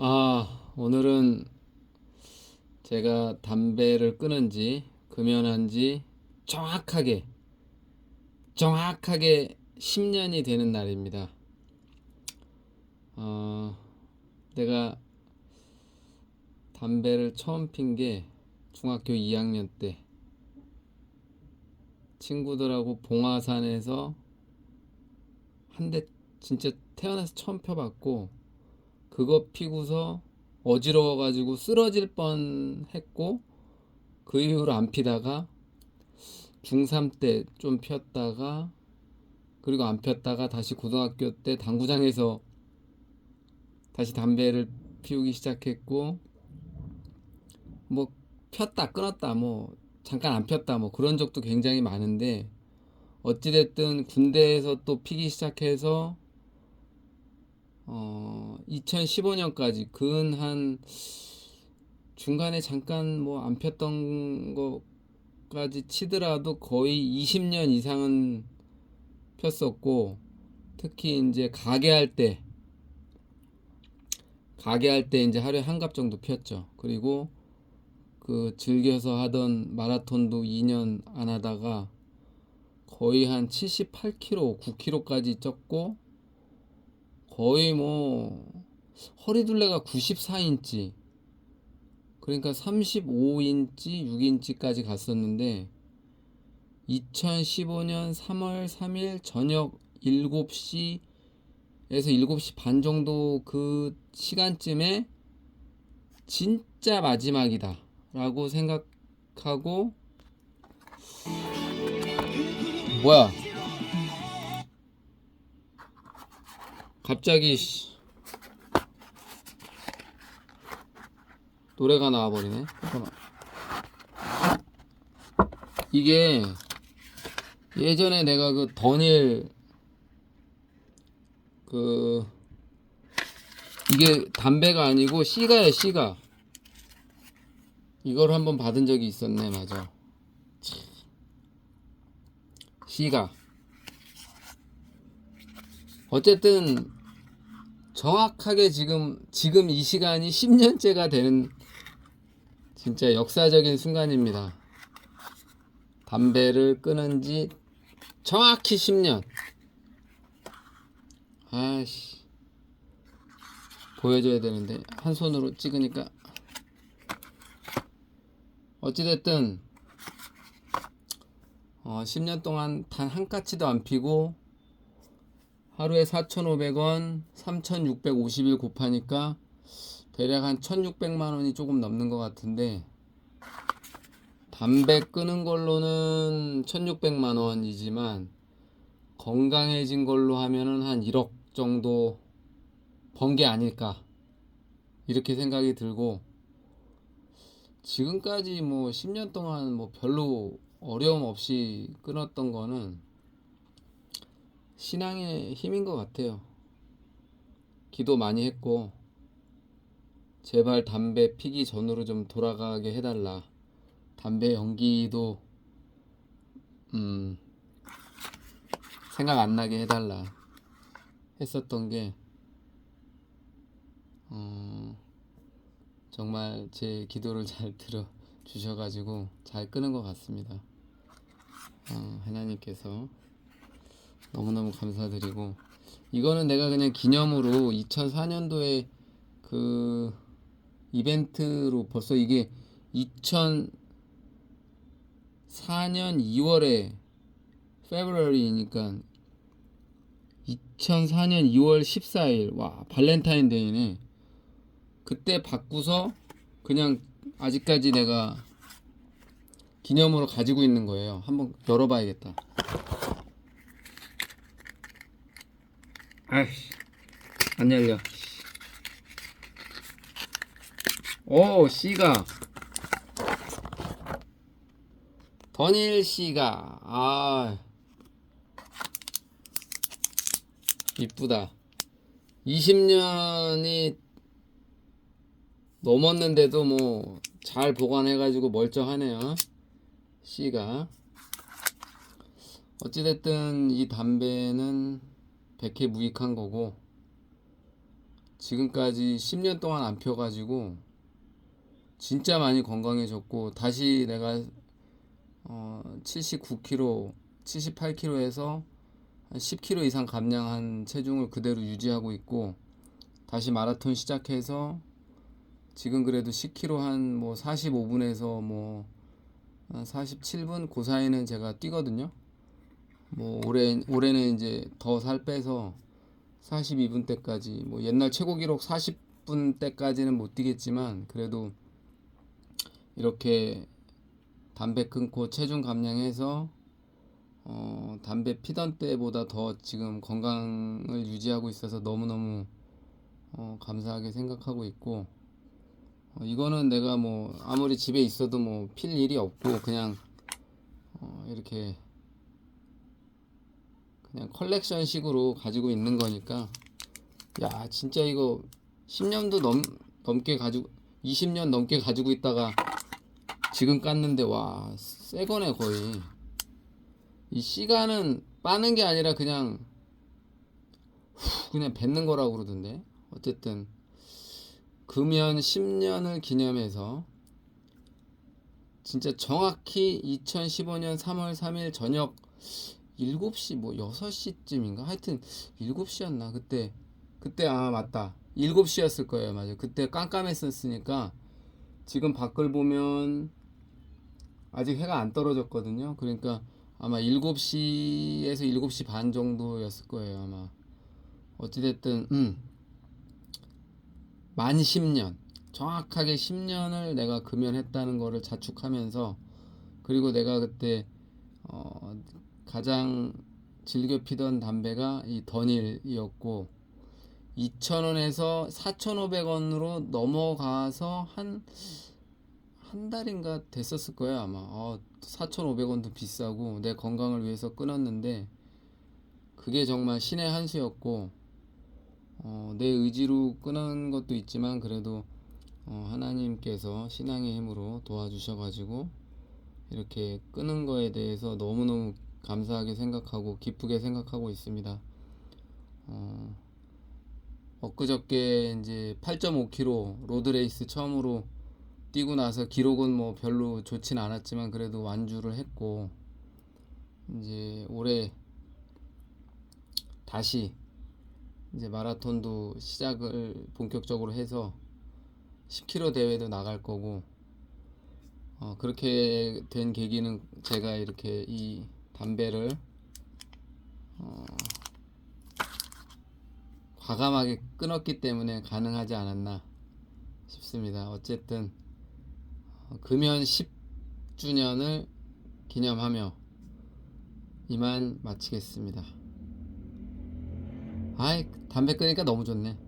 아, 오늘은 제가 담배를 끊은 지, 금연한 지 정확하게, 정확하게 10년이 되는 날입니다. 어, 내가 담배를 처음 핀 게 중학교 2학년 때 친구들하고 봉화산에서 한 대 진짜 태어나서 처음 펴봤고 그거 피고서 어지러워가지고 쓰러질 뻔 했고 그 이후로 안 피다가 중3 때 좀 폈다가 그리고 안 폈다가 다시 고등학교 때 당구장에서 다시 담배를 피우기 시작했고 뭐 폈다 끊었다 뭐 잠깐 안 폈다 뭐 그런 적도 굉장히 많은데 어찌됐든 군대에서 또 피기 시작해서 어 2015년까지 근 한 중간에 잠깐 뭐 안 폈던 거까지 치더라도 거의 20년 이상은 폈었고 특히 이제 가게 할 때 가게 할 때 이제 하루에 한 갑 정도 폈죠. 그리고 그 즐겨서 하던 마라톤도 2년 안 하다가 거의 한 78km, 9km까지 쪘고 거의 뭐 허리둘레가 94인치 그러니까 35인치, 6인치까지 갔었는데 2015년 3월 3일 저녁 7시에서 7시 반 정도 그 시간쯤에 진짜 마지막이다 라고 생각하고 뭐야 갑자기 씨, 노래가 나와버리네. 잠깐만. 이게 예전에 내가 그 더닐 그 이게 담배가 아니고 씨가야 씨가. 이걸 한번 받은 적이 있었네 맞아. 참. 씨가. 어쨌든 정확하게 지금 지금 이 시간이 10년째가 되는 진짜 역사적인 순간입니다. 담배를 끊은 지 정확히 10년. 아씨. 보여줘야 되는데 한 손으로 찍으니까 어찌됐든 어, 10년 동안 단한 까치도 안 피고 하루에 4,500원, 3,650일 곱하니까 대략 한 1,600만 원이 조금 넘는 것 같은데 담배 끊은 걸로는 1,600만 원이지만 건강해진 걸로 하면은 한 1억 정도 번 게 아닐까 이렇게 생각이 들고 지금까지 뭐 10년 동안 뭐 별로 어려움 없이 끊었던 거는 신앙의 힘인 것 같아요. 기도 많이 했고, 제발 담배 피기 전으로 좀 돌아가게 해달라. 담배 연기도, 음, 생각 안 나게 해달라. 했었던 게, 어, 정말 제 기도를 잘 들어 주셔가지고 잘 끄는 것 같습니다. 어, 하나님께서 너무너무 감사드리고 이거는 내가 그냥 기념으로 2004년도에 그 이벤트로 벌써 이게 2004년 2월에 February니까 2004년 2월 14일 와 발렌타인데이네. 그때 바꾸서 그냥 아직까지 내가 기념으로 가지고 있는 거예요. 한번 열어봐야겠다 아이씨. 안 열려. 오 씨가. 더닐 씨가. 아. 이쁘다. 20년이 넘었는데도 뭐 잘 보관해가지고 멀쩡하네요 씨가. 어찌됐든 이 담배는 백해 무익한 거고 지금까지 10년 동안 안 펴가지고 진짜 많이 건강해졌고 다시 내가 어 79kg, 78kg에서 한 10kg 이상 감량한 체중을 그대로 유지하고 있고 다시 마라톤 시작해서 지금 그래도 10km 한 뭐 45분에서 뭐한 47분 그 사이는 제가 뛰거든요. 뭐 올해 올해는 이제 더 살 빼서 42분 때까지 뭐 옛날 최고 기록 40분 때까지는 못 뛰겠지만 그래도 이렇게 담배 끊고 체중 감량해서 어 담배 피던 때보다 더 지금 건강을 유지하고 있어서 너무너무 어 감사하게 생각하고 있고 어, 이거는 내가 뭐 아무리 집에 있어도 뭐 필 일이 없고 그냥 어, 이렇게 그냥 컬렉션 식으로 가지고 있는 거니까. 야 진짜 이거 10년도 넘 넘게 가지고 20년 넘게 가지고 있다가 지금 깠는데 와 새거네 거의. 이 시간은 빠는 게 아니라 그냥 후, 그냥 뱉는 거라고 그러던데. 어쨌든 금연 10년을 기념해서 진짜 정확히 2015년 3월 3일 저녁 7시 뭐 6시쯤인가? 하여튼 7시였나? 그때 그때 아 맞다. 7시였을 거예요. 맞아요. 그때 깜깜했었으니까 지금 밖을 보면 아직 해가 안 떨어졌거든요. 그러니까 아마 7시에서 7시 반 정도였을 거예요 아마. 어찌됐든 음. 만 10년. 정확하게 10년을 내가 금연했다는 거를 자축하면서 그리고 내가 그때 어 가장 즐겨 피던 담배가 이 더닐이었고 2,000원에서 4,500원으로 넘어가서 한 한 달인가 됐었을 거예요 아마. 어, 4,500원도 비싸고 내 건강을 위해서 끊었는데 그게 정말 신의 한 수였고 어, 내 의지로 끊은 것도 있지만 그래도 어, 하나님께서 신앙의 힘으로 도와주셔가지고 이렇게 끊은 거에 대해서 너무너무 감사하게 생각하고 기쁘게 생각하고 있습니다. 어, 엊그저께 이제 8.5km 로드레이스 처음으로 뛰고 나서 기록은 뭐 별로 좋진 않았지만 그래도 완주를 했고 이제 올해 다시 이제 마라톤도 시작을 본격적으로 해서 10km 대회도 나갈 거고 어, 그렇게 된 계기는 제가 이렇게 이 담배를 어, 과감하게 끊었기 때문에 가능하지 않았나 싶습니다. 어쨌든 어, 금연 10주년을 기념하며 이만 마치겠습니다. 아이 담배 끄니까 너무 좋네.